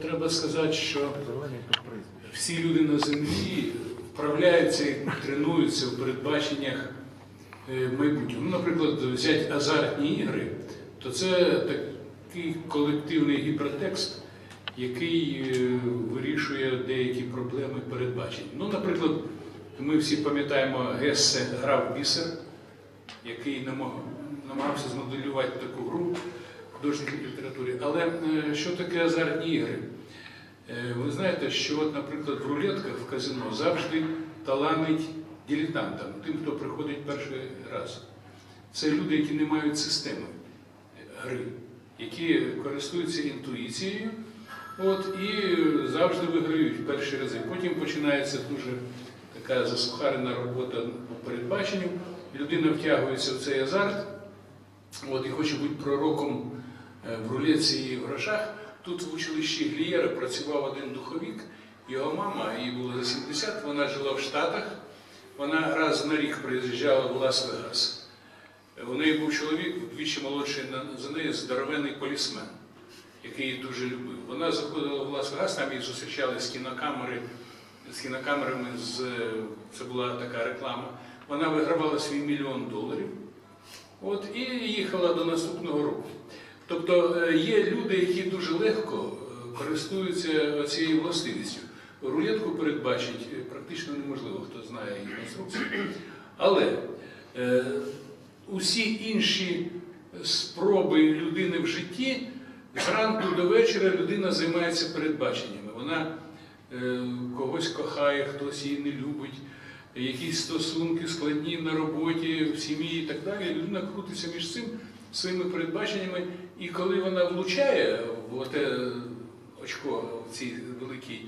Треба сказати, що всі люди на землі вправляються і тренуються в передбаченнях е, майбутнього. Ну, наприклад, взяти азартні ігри, то це такий колективний гіпертекст, який е, вирішує деякі проблеми передбачень. Ну, наприклад, ми всі пам'ятаємо Гессе грав бісер, який намагався змоделювати таку гру в художній літературі. Але е, що таке азартні ігри? Е, Ви знаєте, що, наприклад, в рулетках в казино завжди таланить дилетантам, тим, хто приходить перший раз. Це люди, які не мають системи гри, які користуються інтуїцією от, і завжди виграють перші рази. Потім починається дуже така засухарена робота по передбаченню. Людина втягується в цей азарт от, і хоче бути пророком е, в рулетці і в грошах. Тут в училищі Глієра працював один духовік, його мама, їй було за 70, вона жила в Штатах, вона раз на рік приїжджала в Лас-Вегас. У неї був чоловік, вдвічі молодший за неї, здоровенний полісмен, який її дуже любив. Вона заходила в Лас-Вегас, там її зустрічали з кінокамери, з кінокамерами, з, це була така реклама. Вона вигравала свій мільйон доларів. От, і їхала до наступного року. Тобто е, є люди, які дуже легко е, користуються цією властивістю. Рулетку передбачить е, практично неможливо, хто знає її конструкцію. Але е, усі інші спроби людини в житті зранку до вечора людина займається передбаченнями. Вона е, когось кохає, хтось її не любить, якісь стосунки складні на роботі, в сім'ї і так далі. Людина крутиться між цим своїми передбаченнями, і коли вона влучає в те очко в цій великій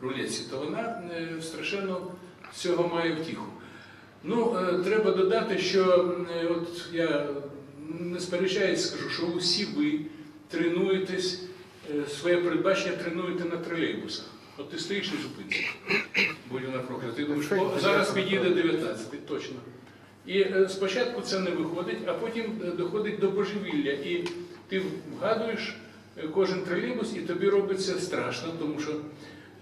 рулетці, то вона е, страшенно цього має втіху. Ну, е, треба додати, що е, от я не сперечаюсь, скажу, що усі ви тренуєтесь, своє передбачення тренуєте на тролейбусах. От ти стоїш на зупинці, будь на проклятий, думаєш, о, зараз підійде 19, точно. І е, спочатку це не виходить, а потім е, доходить до божевілля. І ти вгадуєш е, кожен тролейбус, і тобі робиться страшно, тому що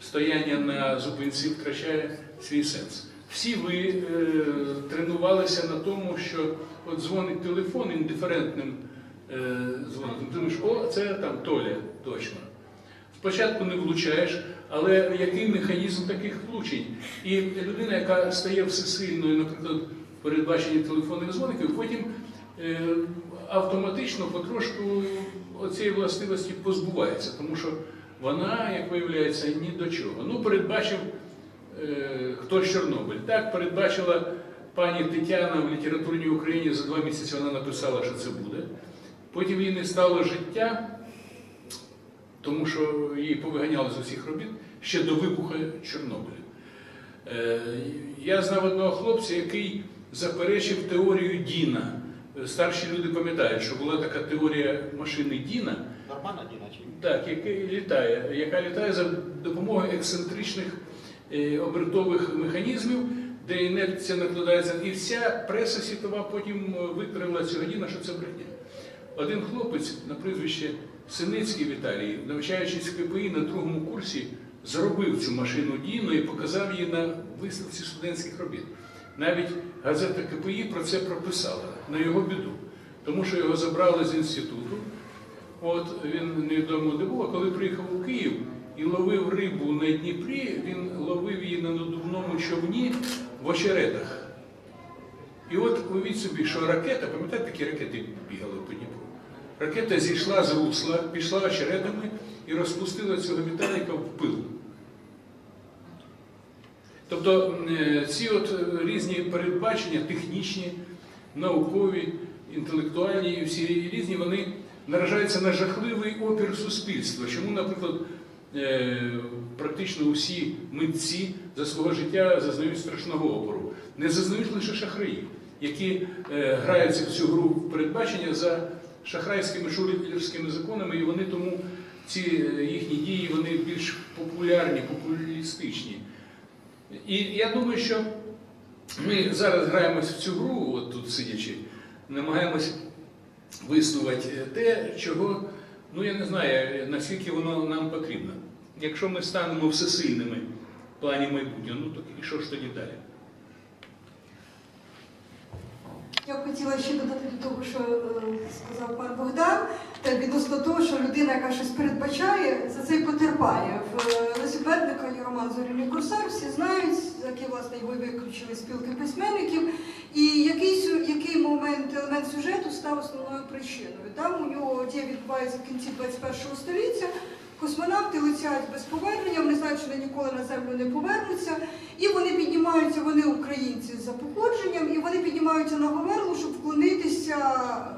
стояння на зупинці втрачає свій сенс. Всі ви е, тренувалися на тому, що от дзвонить телефон індиферентним е, дзвоником. Думаєш, о, це там Толя, точно. Спочатку не влучаєш, але який механізм таких влучень? І людина, яка стає всесильною, наприклад, в передбаченні телефонних дзвоників, потім е, автоматично потрошку оцієї властивості позбувається, тому що вона, як виявляється, ні до чого. Ну, передбачив е, хтось Чорнобиль. Так, передбачила пані Тетяна в літературній Україні за два місяці вона написала, що це буде. Потім їй не стало життя тому що її повиганяли з усіх робіт ще до вибуху Чорнобиля. Е, Я знав одного хлопця, який заперечив теорію Діна. Старші люди пам'ятають, що була така теорія машини Діна, Нормально, Діна, чи? так, яка літає, яка літає за допомогою ексцентричних е, обертових механізмів, де інерція накладається. І вся преса світова потім е, викрила цього Діна, що це брехня. Один хлопець на прізвище Синицький Віталій, навчаючись в КПІ на другому курсі, зробив цю машину Діно і показав її на виставці студентських робіт. Навіть газета КПІ про це прописала на його біду, тому що його забрали з інституту. От він невідомо де був, а коли приїхав у Київ і ловив рибу на Дніпрі, він ловив її на надувному човні в очеретах. І от уявіть собі, що ракета, пам'ятаєте, такі ракети бігали по Дніпру? Ракета зійшла з русла, пішла очеретами і розпустила цього Віталіка в пил. Тобто е, ці от е, різні передбачення, технічні, наукові, інтелектуальні і всі різні, вони наражаються на жахливий опір суспільства. Чому, наприклад, е, практично усі митці за свого життя зазнають страшного опору. Не зазнають лише шахраї, які граються в цю гру передбачення за шахрайськими шулерськими законами, і вони тому ці їхні дії вони більш популярні, популістичні. І я думаю, що ми зараз граємось в цю гру, от тут сидячи, намагаємось виснувати те, чого Ну я не знаю, наскільки воно нам потрібно. Якщо ми станемо всесильними в плані майбутнього, ну так і що ж тоді далі? Я б хотіла ще додати до того, що е, сказав пан Богдан, та відносно того, що людина, яка щось передбачає, за це й потерпає. В е, Лесі Бердника є роман Зоряний курсар, всі знають, який власне його і виключили спілки письменників. І який, сю- який момент, елемент сюжету став основною причиною. Там у нього дія відбувається в кінці 21 століття. Космонавти летять без повернення, вони знають, що вони ніколи на землю не повернуться. І вони піднімаються, вони українці за походженням, і вони піднімаються на Говерлу, щоб вклонитися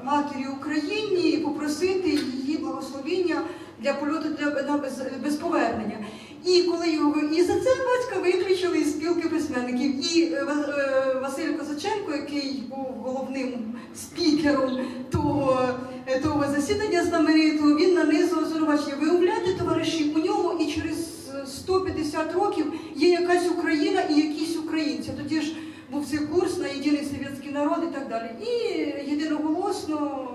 матері Україні і попросити її благословіння для польоту для без повернення. І коли його і за це батька виключили із спілки письменників. І е, е, Василь Козаченко, який був головним спікером того, е, того засідання знаменитого, він нанизував звинувачення. Ви уявляєте, товариші, у нього і через е, 150 років є якась Україна і якісь українці. Тоді ж був цей курс на єдиний совєтський народ і так далі. І єдиноголосно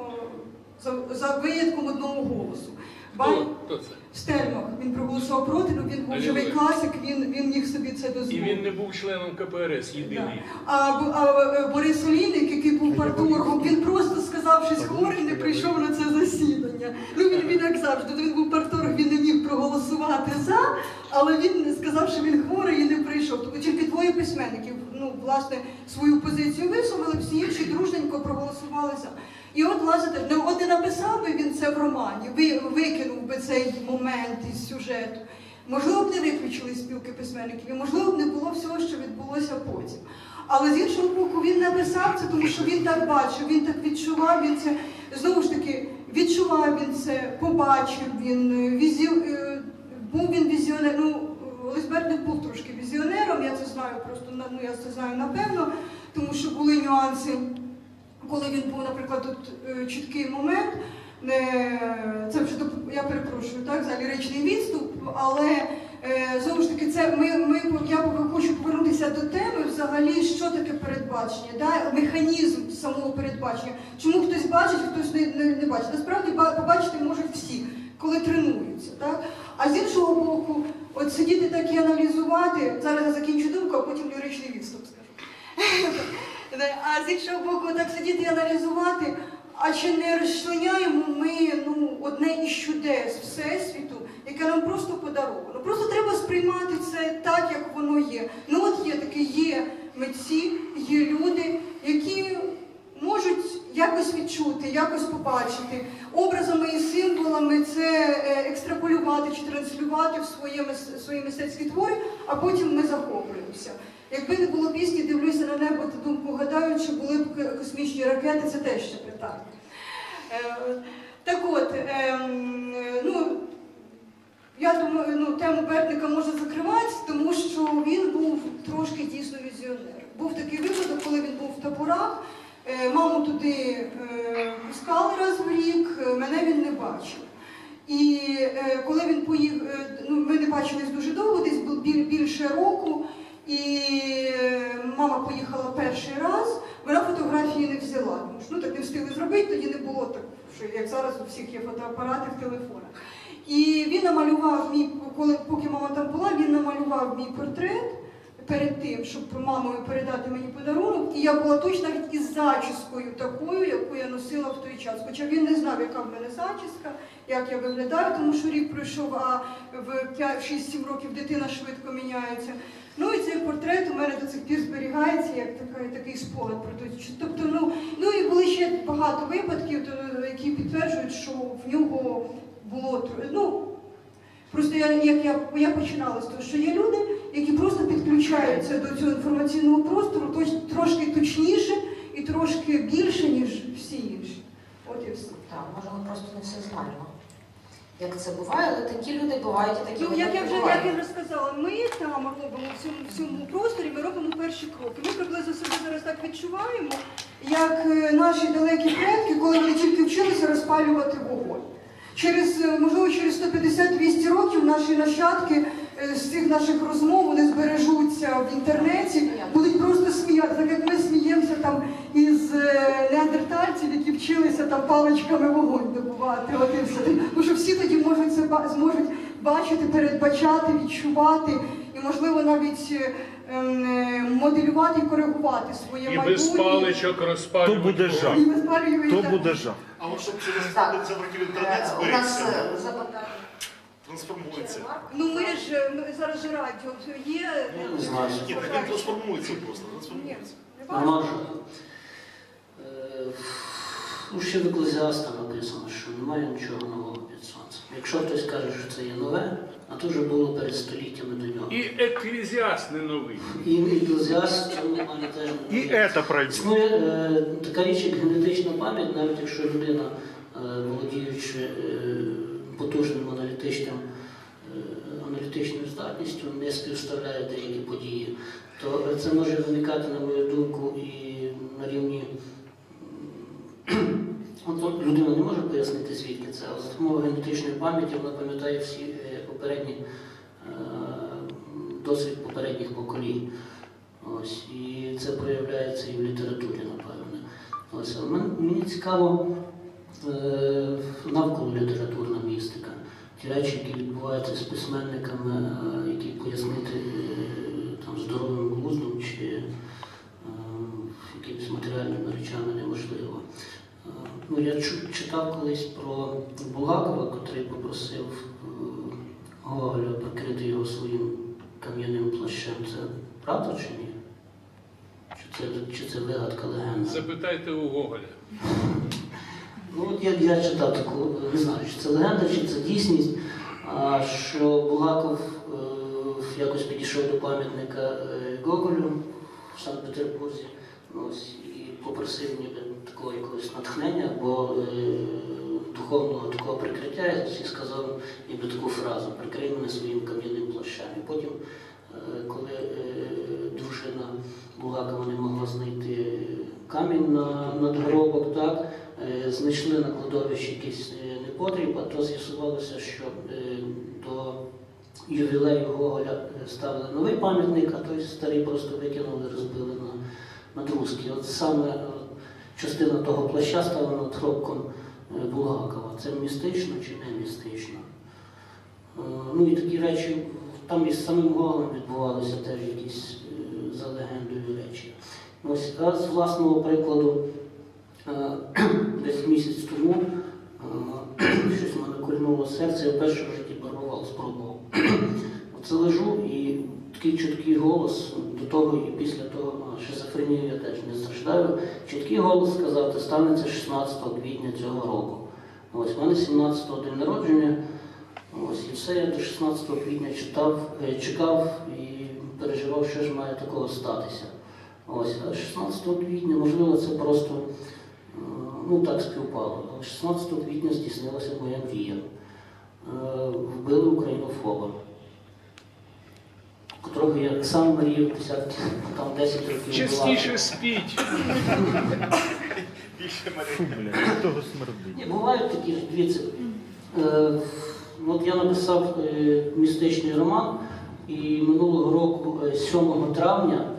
за, за винятком одного голосу. Ба- Хто, це? Стельмах він проголосував проти, ну він був живий ви- класик, він, він міг собі це І дозволити. він не був членом КПРС єдиний. А, Б- а е, Борис Олійник, який був парторгом, він просто сказав, що хворий не прийшов на це засідання. Ну він, він як завжди, він був парторг, він не міг проголосувати за, але він сказав, що він хворий і не прийшов. Тобто тільки двоє письменників, ну власне, свою позицію висловили, всі інші дружненько проголосували за. І от власне, ну, от не написав би він це в романі, ви, викинув би цей момент із сюжету. Можливо, б не виключили спілки письменників, і можливо б не було всього, що відбулося потім. Але з іншого боку, він написав це, тому що він так бачив, він так відчував, він це знову ж таки відчував він це, побачив він, е, візі... е, був він візіонер. Ну, Лесберник був трошки візіонером, я це знаю просто ну, я це знаю напевно, тому що були нюанси, коли він був, наприклад, тут е, чіткий момент. Не, це вже я перепрошую, так, взагалі речний відступ, але е, знову ж таки, це ми, ми я хочу повернутися до теми взагалі, що таке передбачення, да? механізм самого передбачення. Чому хтось бачить, хтось не, не, не бачить. Насправді побачити можуть всі, коли тренуються. Так? А з іншого боку, от сидіти так і аналізувати, зараз я закінчу думку, а потім ліричний відступ скажу. А з іншого боку, так сидіти і аналізувати. А чи не розчленяємо ми ну, одне із чудес Всесвіту, яке нам просто подаровано? Просто треба сприймати це так, як воно є. Ну от є таке, є митці, є люди, які можуть якось відчути, якось побачити. Образами і символами це е, екстраполювати чи транслювати в своє, свої мистецькі твори, а потім ми захоплюємося. Якби не було пісні, дивлюся на небо та думку гадаю, чи були б космічні ракети, це теж ще питання. Е, Так от, ем, ну, я думаю, ну, тему Бердника можна закривати, тому що він був трошки дійсно візіонер. Був такий випадок, коли він був в таборах, е, маму туди е, пускали раз в рік, мене він не бачив. І коли він поїхав, ну, ми не бачились дуже довго, десь бу- більше року, і мама поїхала перший раз, вона фотографії не взяла. Тому що ну, так не встигли зробити, тоді не було так, що як зараз у всіх є фотоапарати в телефонах. І він намалював мій, коли поки мама там була, він намалював мій портрет перед тим, щоб мамою передати мені подарунок. І я була точно навіть із зачіскою такою, яку я носила в той час. Хоча він не знав, яка в мене зачіска, як я виглядаю, тому що рік пройшов, а в 5-6-7 років дитина швидко міняється. Ну і цей портрет у мене до цих пір зберігається як така, такий спогад про час. Тобто, ну, ну і були ще багато випадків, які підтверджують, що в нього було ну, Просто я, як я, я починала з того, що є люди, які просто підключаються до цього інформаційного простору точ- трошки точніше і трошки більше, ніж всі інші. От і все. Так, може ми просто не все знаємо. Як це буває, але такі люди бувають, і такі Ну, як я вже як я вже сказала, ми там робимо в цьому, в цьому просторі, ми робимо перші кроки. Ми приблизно себе зараз так відчуваємо, як е, наші далекі предки, коли вони тільки вчилися розпалювати вогонь. Через, е, можливо, через 150-200 років наші нащадки з цих наших розмов вони збережуться в інтернеті, будуть просто сміятися, так як ми сміємося там із е, неандертальців, які вчилися там паличками вогонь добувати. От і все. Тому що всі тоді можуть це ба- зможуть бачити, передбачати, відчувати і, можливо, навіть е, ем, е, моделювати і коригувати своє І майбутнє. без паличок То розпалювати. буде жах. І безпалювати, То буде жах. А от щоб через Так. завертів інтернет Е, У нас зберігся, е, запитання. Трансформується. Ну ми ж ми зараз же радіо є. Не знаю. Ні, так він трансформується просто, Ні, трансформується. Нема ж. Е, Ну, ще в еклезіаста написано, що немає нічого нового під сонцем. Якщо хтось каже, що це є нове, а то вже було перед століттями до нього. І еклезіаст не новий. І еклезіаст в цьому плані теж не І новий. це пройде. Існує е, така річ, як генетична пам'ять, навіть якщо людина, е, володіючи е, потужним аналітичним, е, аналітичною здатністю, не співставляє деякі події, то це може виникати, на мою думку, і на рівні. От людина не може пояснити, звідки це, але за допомогою генетичної пам'яті вона пам'ятає всі е, попередні е, досвід попередніх поколінь. Ось, і це проявляється і в літературі, напевне. Ось, мені цікаво навколо літературна містика. Ті речі, які відбуваються з письменниками, е, які пояснити е, там, здоровим глуздом чи е, якимись матеріальними речами неможливо. Е, Ну, я читав колись про Булгакова, котрий попросив е, Гоголя прикрити його своїм кам'яним плащем. Це правда чи ні? Чи це, чи це вигадка легенда? Запитайте у Гоголя. Ну от я, я читав таку, не знаю, чи це легенда, чи це дійсність, що Булгаков е, якось підійшов до пам'ятника е, Гоголю в Санкт-Петербурзі ну, і попросив ніби такого якогось натхнення або е, духовного такого прикриття і сказав ніби таку фразу Прикрий мене своїм кам'яним плащем. І потім, коли дружина Булгакова не могла знайти камінь на надгробок, так, знайшли на кладовищі якийсь е, непотріб, а то з'ясувалося, що е, до ювілею Гоголя е, ставили новий пам'ятник, а той старий просто викинули, розбили на, на. От саме е, частина того плаща стала над гробком е, Булгакова. Це містично чи не містично? Е, Ну і такі речі, там із самим Гоголем відбувалися теж якісь е, за легендою речі. Ось з власного прикладу, е, десь місяць тому е, щось мене кольнуло серце, я вперше в житті барвував, спробував. Оце лежу і такий чіткий голос до того і після того, шизофренію я теж не страждаю. Чіткий голос сказав, станеться 16 квітня цього року. Ось в мене 17-го день народження. Ось і все я до 16 квітня читав, е, чекав і переживав, що ж має такого статися. Ось, а 16 квітня, можливо, це просто е, ну так співпало. 16 квітня здійснилася моя мрія. Е, Вбили українофоба, котрого я сам мріяв десятки, там 10 років. Частіше спіть. Того смердить. Ні, бувають такі, дивіться, е, от я написав е, містичний роман, і минулого року, е, 7 травня,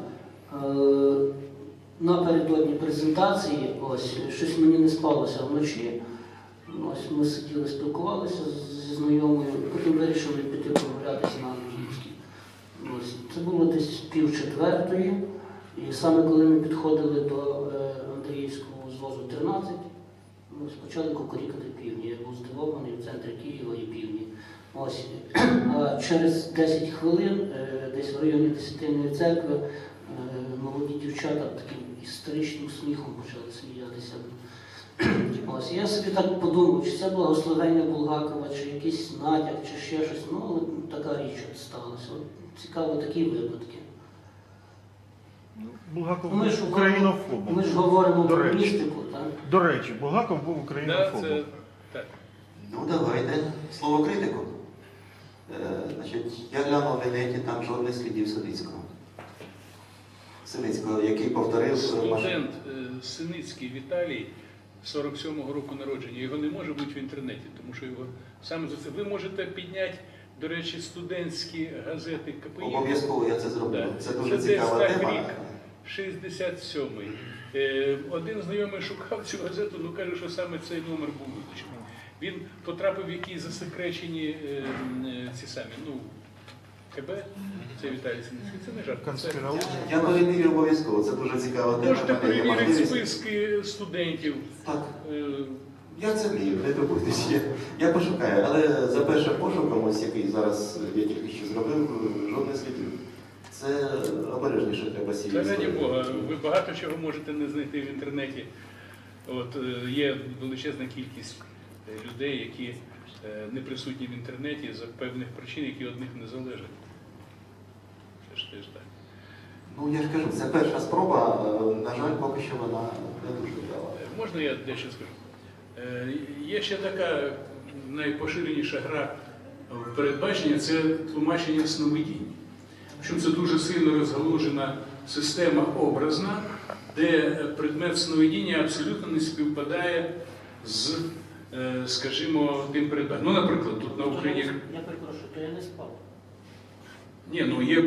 напередодні презентації, ось, щось мені не спалося вночі. Ось ми сиділи, спілкувалися зі знайомою, потім вирішили піти прогулятися на англійській. Ось, це було десь пів четвертої, і саме коли ми підходили до е, Андріївського звозу 13, Ну, почали кукурікати півні. Я був здивований в центрі Києва і півні. Ось. А через 10 хвилин, е, десь в районі Десятинної церкви, е, молоді дівчата таким історичним сміхом почали сміятися. Ось я собі так подумав, чи це благословення Булгакова, чи якийсь натяк, чи ще щось. Ну, але така річ от сталася. От Цікаво такі випадки. Булгаков Ми ж був українофобом. Ми ж говоримо До про речі. містику, так? До речі, Булгаков був Да, українофобом. це, так. Ну, давайте слово критику. Е, значить, я глянув в інеті, там жодних слідів Савицького. Савицького, який повторив Студент е, Синицький Віталій 47-го року народження. Його не може бути в інтернеті, тому що його саме за це. Ви можете підняти До речі, студентські газети КПІ. Обов'язково я це зроблю. Да. Це дуже цікава тема. рік. 67-й. Е, Один знайомий шукав цю газету, ну каже, що саме цей номер був випущений. Він потрапив в якісь засекречені е, ці самі, ну, КБ, це Віталій Синицький, це не жарт. Це-. Я перевірю обов'язково, це дуже цікава тема. Можете перевірити списки студентів. Так, Е, я це вмію, не турбуйтесь. Я, я пошукаю, але за першим пошуком, ось який зараз я тільки що зробив, жодних слідів. Це обережніше треба сіяти. Та раді Бога, ви багато чого можете не знайти в інтернеті. От е, є величезна кількість е, людей, які не присутні в інтернеті за певних причин, які від них не залежать. Теж так. Ну я ж кажу, це перша спроба, е, на жаль, поки що вона не дуже вдала. Е, Можна я дещо скажу? Е, Є ще така найпоширеніша гра в передбачення це тлумачення сновидінь. Причому це дуже сильно розгалужена система образна, де предмет сновидіння абсолютно не співпадає з, скажімо, тим передбаченням. Ну, наприклад, тут на Україні. Я перепрошую, то я не спав. Ні, ну є,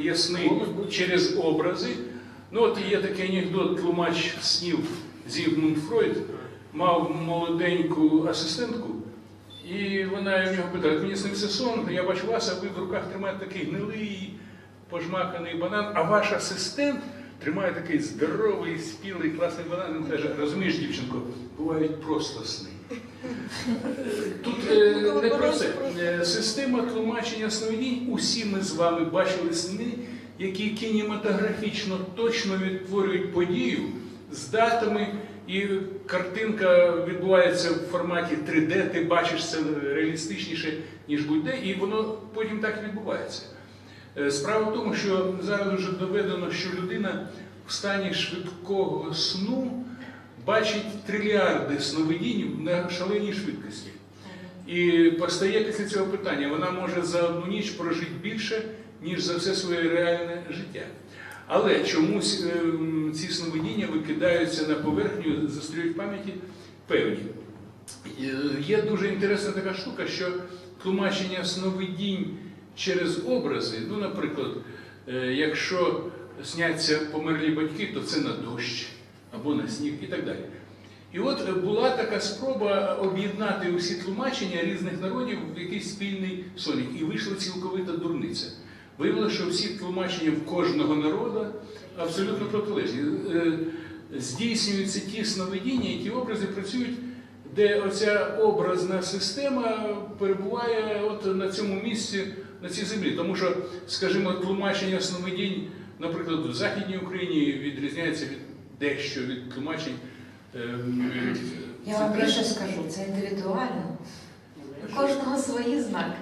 є сни через образи. Ну от є такий анекдот, тлумач снів Зігмунд Фройд мав молоденьку асистентку, і вона в нього питає, мені снився сон, я бачу вас, а ви в руках тримаєте такий гнилий, пожмаканий банан, а ваш асистент тримає такий здоровий, спілий, класний банан. Він каже, розумієш, дівчинко, бувають просто сни. Тут е, не про це. Е, Система тлумачення сновидінь. Усі ми з вами бачили сни, які кінематографічно точно відтворюють подію з датами, і картинка відбувається в форматі 3D, ти бачиш це реалістичніше, ніж будь-де, і воно потім так відбувається. Е, Справа в тому, що зараз вже доведено, що людина в стані швидкого сну бачить трильярди сновидінь на шаленій швидкості. І постає після цього питання, вона може за одну ніч прожити більше, ніж за все своє реальне життя. Але чомусь ем, ці сновидіння викидаються на поверхню, застрюють в пам'яті певні. Е, Є дуже інтересна така штука, що тлумачення сновидінь через образи, ну, наприклад, е, якщо сняться померлі батьки, то це на дощ або на сніг і так далі. І от е, була така спроба об'єднати усі тлумачення різних народів в якийсь спільний сонік, і вийшла цілковита дурниця. Виявилося, що всі тлумачення в кожного народу абсолютно протилежні. Е, Здійснюються ті сновидіння, і ті образи працюють, де оця образна система перебуває от на цьому місці, на цій землі. Тому що, скажімо, тлумачення сновидінь, наприклад, в Західній Україні відрізняється від дещо від тлумачень. ем, Я вам більше скажу, це індивідуально. У кожного свої знаки.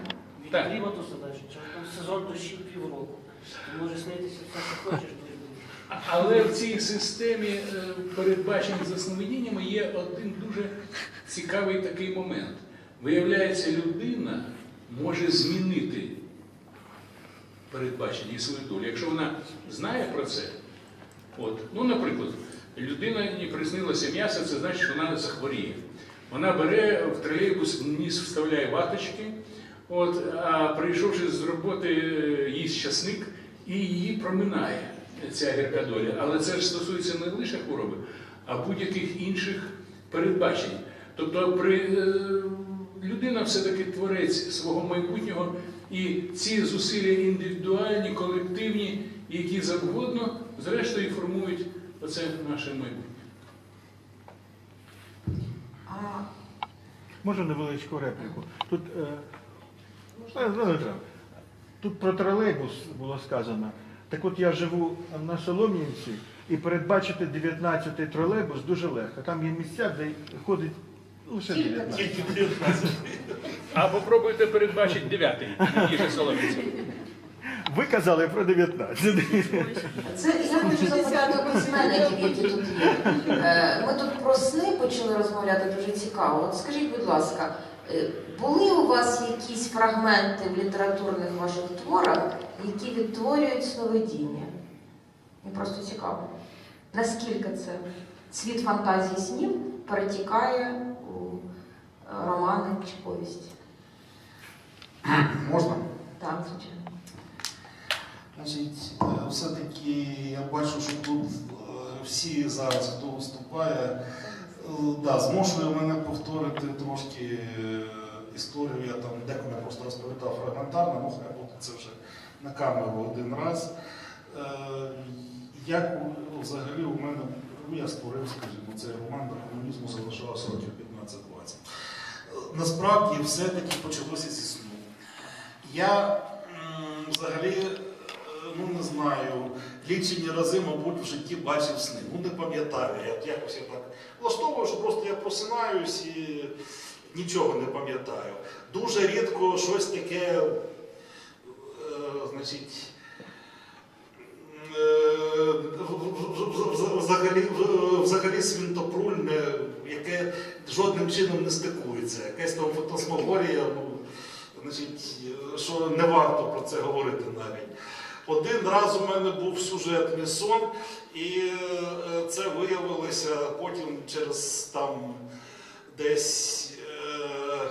Так. Клімату задачі. Там сезон дощів півроку. Ти може снитися все, що хочеш, Але в цій системі е, передбачень за сновидіннями є один дуже цікавий такий момент. Виявляється, людина може змінити передбачення і свою долю. Якщо вона знає про це, от, ну, наприклад, людина не приснилося м'ясо, це значить, що вона захворіє. Вона бере в тролейбус, ніс вставляє ваточки, от, а прийшовши з роботи, е, їсть часник і її проминає ця гірка доля. Але це ж стосується не лише хвороби, а будь-яких інших передбачень. Тобто при, е, людина все-таки творець свого майбутнього, і ці зусилля індивідуальні, колективні, які завгодно, зрештою формують оце наше майбутнє. А Можу невеличку репліку. Тут, е, е, ну. Тут про тролейбус було сказано. Так от я живу на Солом'янці і передбачити 19-й тролейбус дуже легко. Там є місця, де ходить лише 19. А попробуйте передбачити дев'ятий, який же Соломіці. Ви казали про 19. це я хочу запитати у письменників, які тут є. Е, Ми тут про сни почали розмовляти дуже цікаво. От скажіть, будь ласка, е, були у вас якісь фрагменти в літературних ваших творах, які відтворюють сновидіння? Мені просто цікаво. Наскільки це світ фантазії снів перетікає у е, романи чи повісті? Можна? Так, звичайно. Значить, е, все-таки я бачу, що тут е, всі зараз, хто виступає, е, да, змушує мене повторити трошки історію. Я там деколи просто розповідав фрагментарно, ну хай буде це вже на камеру один раз. Як взагалі у мене, ну я створив, скажімо, цей роман до комунізму залишалося років 15-20. Е, Насправді все-таки почалося зі сну. Я взагалі, ну не знаю, лічені рази, мабуть, в житті бачив сни. Ну не пам'ятаю. Я якось я так влаштовую, що просто я просинаюсь і нічого не пам'ятаю. Дуже рідко щось таке, е, значить. е, Взагалі, взагалі свінтопрульне, яке жодним чином не стикується. Якась там фотосмогорія, ну, значить, що не варто про це говорити навіть. Один раз у мене був сюжетний сон, і е, це виявилося потім через там десь е,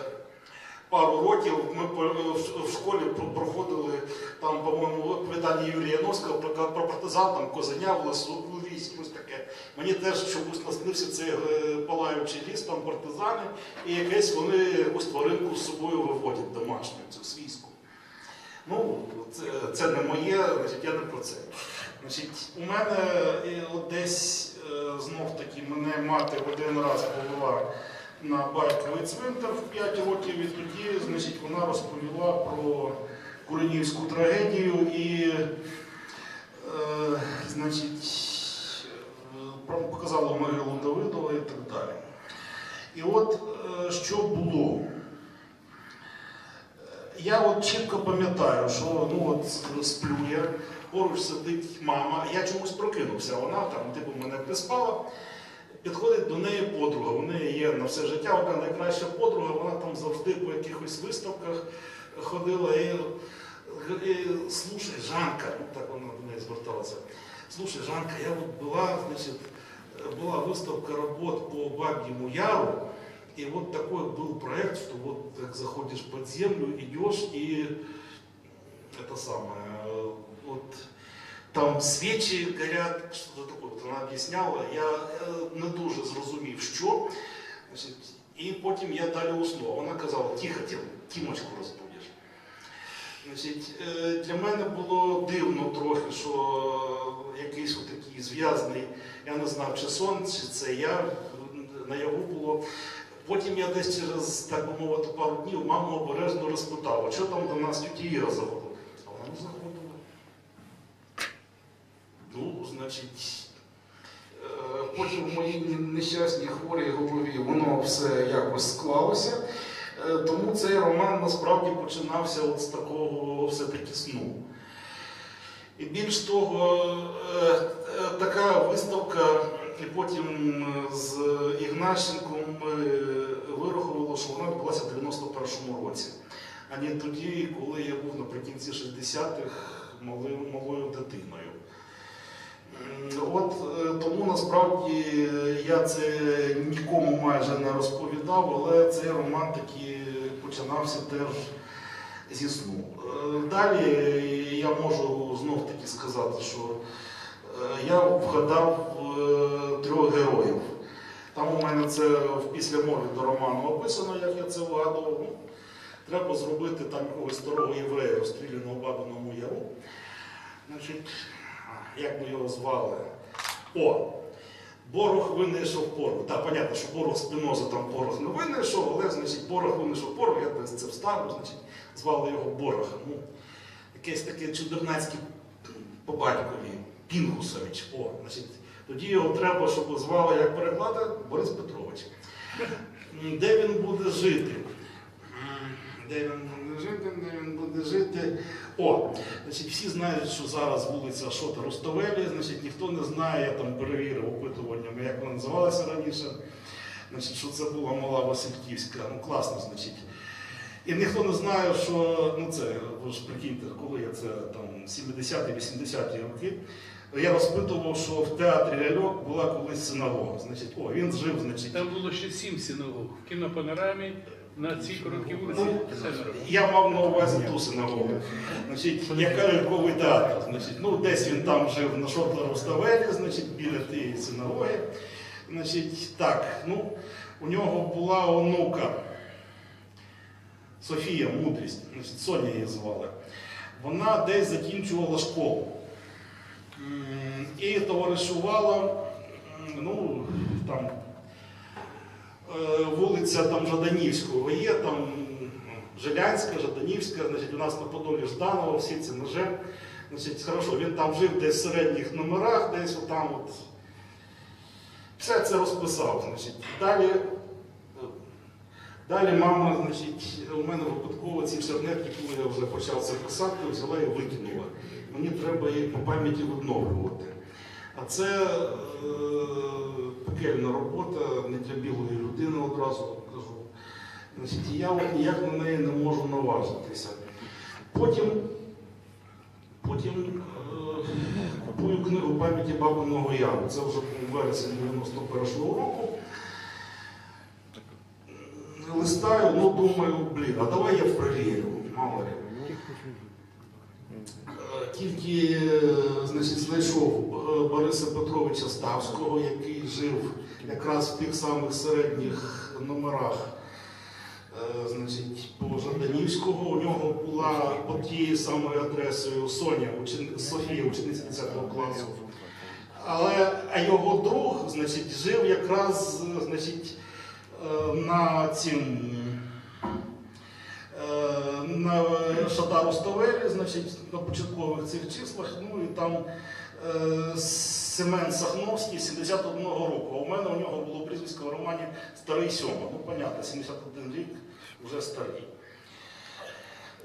пару років. Ми в- школі проходили там, по-моєму, оповідання Юрія Носкова про, партизан, там козеня в лесу, в лісі, щось таке. Мені теж чомусь наснився цей е, палаючий ліс, там партизани, і якесь вони якусь тваринку з собою виводять домашню, цю свійську. Ну, це, це не моє, значить, я не про це. Значить, у мене е, десь е, знов таки мене мати один раз повела на байковий цвинтар в 5 років, і тоді значить, вона розповіла про Куренівську трагедію і е, значить, е, про- показала могилу Давидова і так далі. І от е, що було. Я от чітко пам'ятаю, що ну от сплю я, поруч сидить мама, я чомусь прокинувся, вона там типу мене приспала. Підходить до неї подруга. У неї є на все життя одна найкраща подруга, вона там завжди по якихось виставках ходила і, і слушай, Жанка, ну так вона до неї зверталася. Слушай, Жанка, я от була, значить, була выставка работ по Бабьему Яру, и вот такой был проект, что вот так заходишь под землю, идешь и это самое, э, вот там свечи горят, что-то такое, вот вона об'ясняла, я е, не дуже зрозумів, що. Значить, і потім я далі уснув. А Вона казала, тихо, Тім, Тімочку розбудиш. Значить, е, для мене було дивно трохи, що якийсь отакий зв'язаний, я не знав, чи сон, чи це я, наяву було. Потім я десь через, так би мовити, пару днів маму обережно розпитав, а що там до нас тюті Іра заходила? А вона не заходила. Ну, значить, е, потім в моїй нещасній хворій голові воно все якось склалося. Е, Тому цей роман насправді починався от з такого все-таки сну. І більш того, е, така виставка, і потім з Ігнащенком ми вирахували, що вона відбулася в 91-му році, а не тоді, коли я був наприкінці 60-х малою, малою дитиною. От е, тому насправді я це нікому майже не розповідав, але цей роман таки починався теж зі сну. Е, Далі я можу знов таки сказати, що е, я вгадав е, трьох героїв. Там у мене це в післямові до роману описано, як я це вгадував. Ну, Треба зробити там якогось старого єврея, розстріляного Бабиному Яру. Значить, як ми його звали? О! Борох винайшов порох. Так, понятно, що Борох Спіноза там порох не винайшов, але значить, Борох винайшов порох, я десь це вставив, значить, звали його Борохом. Ну, якесь таке чудернацьке по батькові, Пінгусович. О, значить, тоді його треба, щоб звали як перекладати Борис Петрович. Де він буде жити? Де він буде жити, де він буде жити. О, значить, всі знають, що зараз вулиця Шота Ростовелі, значить, ніхто не знає, я там перевірив опитуваннями, як вона називалася раніше. Значить, що це була мала Васильківська. Ну, класно, значить. І ніхто не знає, що ну це, ви ж прикиньте, коли я це там 70-80-ті роки. Я розпитував, що в театрі Ляльок була колись синагога. Значить, о, він жив, значить, Там було ще сім синагог. В кінопанорамі На цій короткій вулиці семеро. Я мав на увазі ту синагогу. Значить, яка ляльковий театр. Значить, ну, десь він там жив на Шотлер-Руставелі, значить, біля тієї синагоги. Значить, так, ну, у нього була онука Софія Мудрість, значить, Соня її звали. Вона десь закінчувала школу. І товаришувала, ну, там, е, вулиця там Жаданівського є, там Жилянська, Жаданівська, значить, у нас на Подолі Жданова, всі ці ножи. Значить, хорошо, він там жив десь в середніх номерах, десь отам от. Все це розписав. Значить. Далі, далі мама, значить, у мене випадково ці чернетки, коли я вже почав це писати, взяла і викинула. Мені треба її по пам'яті відновлювати. А це е, пекельна робота, не для білої людини одразу кажу. Значить, я ніяк на неї не можу наважитися. Потім, потім е, купую книгу пам'яті Бабиного Яру. Це вже був вересень 91-го року. Листаю, ну думаю, блін, а давай я перевірю, мало ли. Е, Тільки е, значить, знайшов е, Бориса Петровича Ставського, який жив якраз в тих самих середніх номерах значить, по Жаданівського. У нього була під тією самою адресою Соня, учени- Софія, учениця 10 класу. Але його друг значить, жив якраз значить, на цим. е, На Шатару Ставелі, значить, на початкових цих числах, ну і там е, Семен Сахновський 71-го року. А у мене у нього було прізвисько в романі Старий Сьома. Ну, понятно, 71 рік вже старий.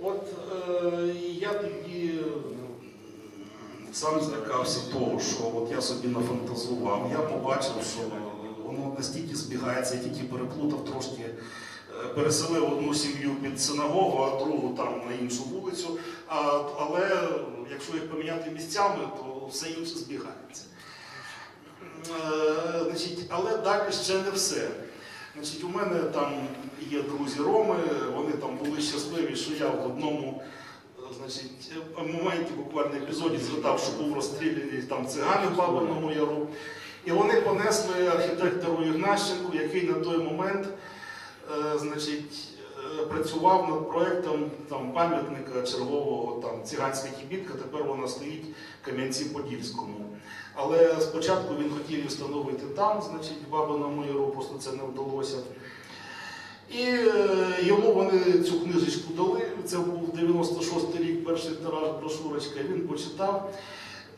От е, я тоді сам злякався того, що от я собі нафантазував. Я побачив, що воно настільки збігається, я тільки переплутав трошки. е, Переселив одну сім'ю під синагогу, а другу там на іншу вулицю. А, але якщо їх поміняти місцями, то все інше збігається. Е, значить, але далі ще не все. Значить, у мене там є друзі Роми, вони там були щасливі, що я в одному е, значить, моменті, буквально епізоді, згадав, що був розстріляний там цигани в Бабиному Яру. І вони понесли архітектору Ігнащенку, який на той момент е, значить, е, працював над проєктом там, пам'ятника чергового там, циганська кібітка, тепер вона стоїть в Кам'янці-Подільському. Але спочатку він хотів її встановити там, значить, в Бабиному Яру, просто це не вдалося. І е, йому вони цю книжечку дали. Це був 96-й рік, перший тираж брошурочка. Він почитав.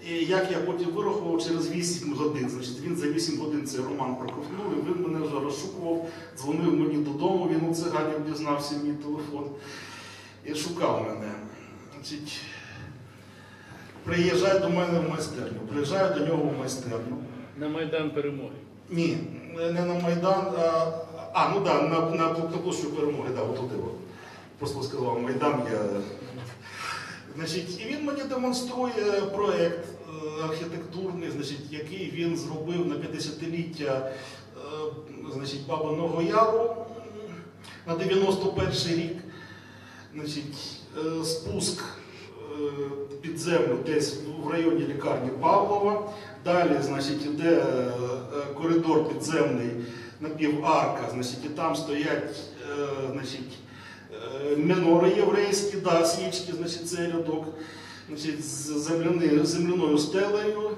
І як я потім вирахував через 8 годин. Значить, він за 8 годин цей роман проковтнув, і він мене вже розшукував, дзвонив мені додому, він у циганів дізнався мій телефон і шукав мене. Значить, приїжджай до мене в майстерню. Приїжджаю до нього в майстерню. На Майдан перемоги. Ні, не на Майдан, а, а ну да, на, на, на площу перемоги, да, от. Просто сказав Майдан, я. Значить, і він мені демонструє проєкт е, архітектурний, значить, який він зробив на 50-ліття е, значить, Бабиного Яру на 91 рік. Значить, е, спуск під землю десь в районі лікарні Павлова. Далі, значить, іде е, коридор підземний напіварка, значить, і там стоять значить, е, мінори єврейські, да, свічки, значить, цей рядок, значить, з земляни- земляною стелею,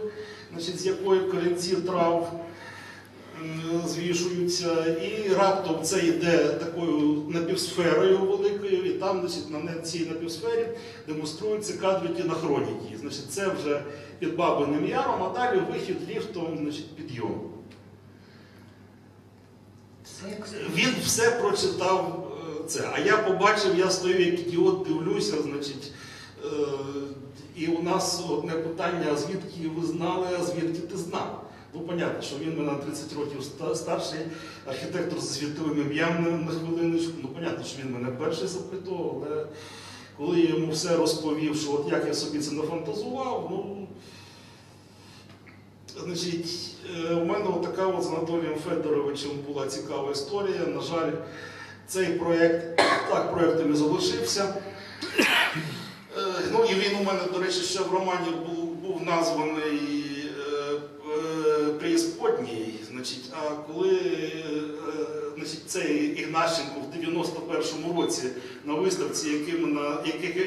значить, з якої корінці трав звішуються, і раптом це йде такою напівсферою великою, і там значить, на цій напівсфері демонструються кадри кінохроніки. Значить, це вже під Бабиним Яром, а далі вихід ліфтом, значить, підйом. Він все прочитав це. А я побачив, я стою як ідіот, дивлюся, значить. е, І у нас одне питання: а звідки ви знали, а звідки ти знав? Ну, понятно, що він мене на 30 років старший, архітектор з світовим ім'ям на, хвилиночку. Ну, понятно, що він мене перший запитував, але коли я йому все розповів, що от як я собі це нафантазував, ну. Значить, е, у мене така от з Анатолієм Федоровичем була цікава історія. На жаль, Цей проєкт так проєктом і залишився. Е, Ну і він у мене, до речі, ще в романі був, був названий е, е, Преісподній. Значить, а коли значить, цей Ігнащенко в 91-му році на виставці, яким на яких